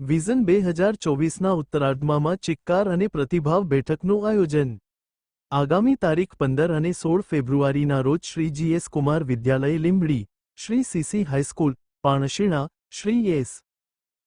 Vision બે હજાર ચોવીસના ઉત્તરાર્ધમાં ચિક્કાર અને પ્રતિભાવ બેઠકનું આયોજન. આગામી તારીખ પંદર અને સોળ ફેબ્રુઆરીના રોજ Shri GS Kumar Vidyalaya Limbdi, Shri CC high school, Panshina, Shri S.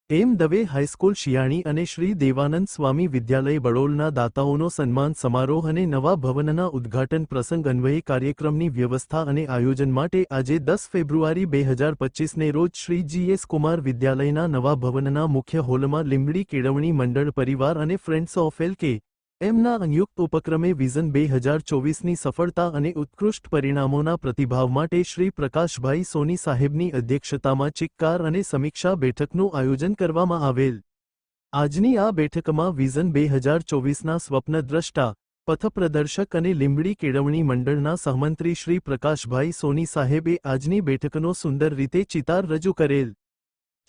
M Dave high school Shiyani અને શ્રી દેવાનંદ સ્વામી વિદ્યાલય બડોલના દાતાઓનો સન્માન સમારોહ અને નવા ભવનના ઉદ્ઘાટન પ્રસંગ અન્વયે કાર્યક્રમની વ્યવસ્થા અને આયોજન માટે આજે દસ ફેબ્રુઆરી બે હજાર પચીસને રોજ શ્રી જીએસ કુમાર વિદ્યાલયના નવા ભવનના મુખ્ય હોલમાં લીંબડી કેળવણી મંડળ પરિવાર અને ફ્રેન્ડ્સ ઓફ એલ કે એમના સંયુક્ત ઉપક્રમે વિઝન બે હજાર ચોવીસની સફળતા અને ઉત્કૃષ્ટ પરિણામોના પ્રતિભાવ માટે શ્રી પ્રકાશભાઈ સોની સાહેબની અધ્યક્ષતામાં ચિક્કાર અને સમીક્ષા બેઠકનું આયોજન કરવામાં આવેલ. આજની આ બેઠકમાં વિઝન બે હજાર ચોવીસના સ્વપ્નદ્રષ્ટા પથપ્રદર્શક અને લીંબડી કેળવણી મંડળના સહમંત્રી શ્રી પ્રકાશભાઈ સોની સાહેબે આજની બેઠકનો સુંદર રીતે ચિતાર રજૂ કરેલ.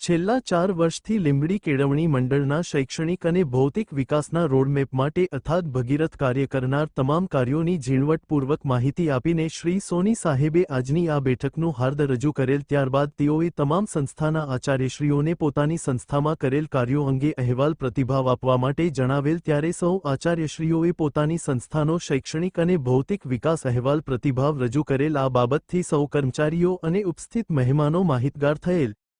છેલ્લા ચાર વર્ષથી લીંબડી કેળવણી મંડળના શૈક્ષણિક અને ભૌતિક વિકાસના રોડમેપ માટે અથાત ભગીરથ કાર્ય કરનાર તમામ કાર્યોની ઝીણવટપૂર્વક માહિતી આપીને શ્રી સોની સાહેબે આજની આ બેઠકનું હાર્દ રજૂ કરેલ ત્યારબાદ તેઓએ તમામ સંસ્થાના આચાર્યશ્રીઓને પોતાની સંસ્થામાં કરેલ કાર્યો અંગે અહેવાલ પ્રતિભાવ આપવા માટે જણાવેલ ત્યારે સૌ આચાર્યશ્રીઓએ પોતાની સંસ્થાનો શૈક્ષણિક અને ભૌતિક વિકાસ અહેવાલ પ્રતિભાવ રજૂ કરેલ આ બાબતથી સૌ કર્મચારીઓ અને ઉપસ્થિત મહેમાનો માહિતગાર થયેલ.